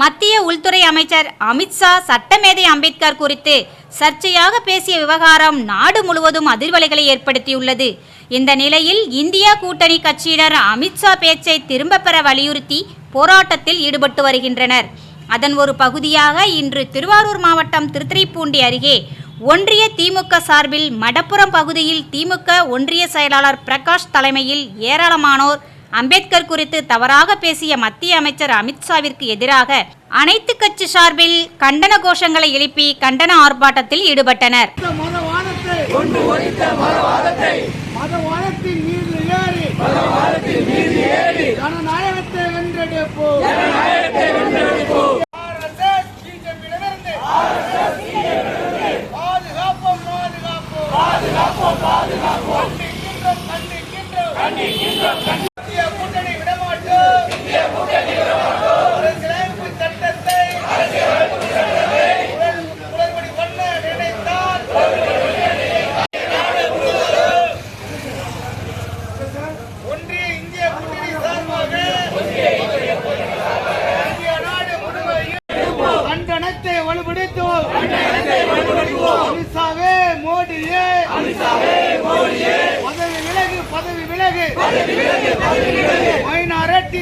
மத்திய உள்துறை அமைச்சர் அமித்ஷா சட்டமேதை அம்பேத்கர் குறித்து சர்ச்சையாக பேசிய விவகாரம் நாடு முழுவதும் அதிர்வலைகளை ஏற்படுத்தியுள்ளது. இந்த நிலையில் இந்தியா கூட்டணி கட்சியினர் அமித்ஷா பேச்சை திரும்ப பெற வலியுறுத்தி போராட்டத்தில் ஈடுபட்டு வருகின்றனர். அதன் ஒரு பகுதியாக இன்று திருவாரூர் மாவட்டம் திருத்துறைப்பூண்டி அருகே ஒன்றிய திமுக சார்பில் மடப்புறம் பகுதியில் திமுக ஒன்றிய செயலாளர் பிரகாஷ் தலைமையில் ஏராளமானோர் அம்பேத்கர் குறித்து தவறாக பேசிய மத்திய அமைச்சர் அமித்ஷாவிற்கு எதிராக அனைத்து கட்சி சார்பில் கண்டன கோஷங்களை எழுப்பி கண்டன ஆர்ப்பாட்டத்தில் ஈடுபட்டனர். பாதுகாப்போம் பாதுகாப்போம். கண்டிக்கின்றோம். கண்டிக்கின்றோம் கண்டிக்கின்றோம். ஒன்றிய இந்திய கூட்டணி சார்பாக இந்திய நாடு முழுவதையும் கண்டனத்தை வலுப்படுத்துவோம். அமித்ஷாவே மோடியே. பதவி விலகு பதவி விலகு.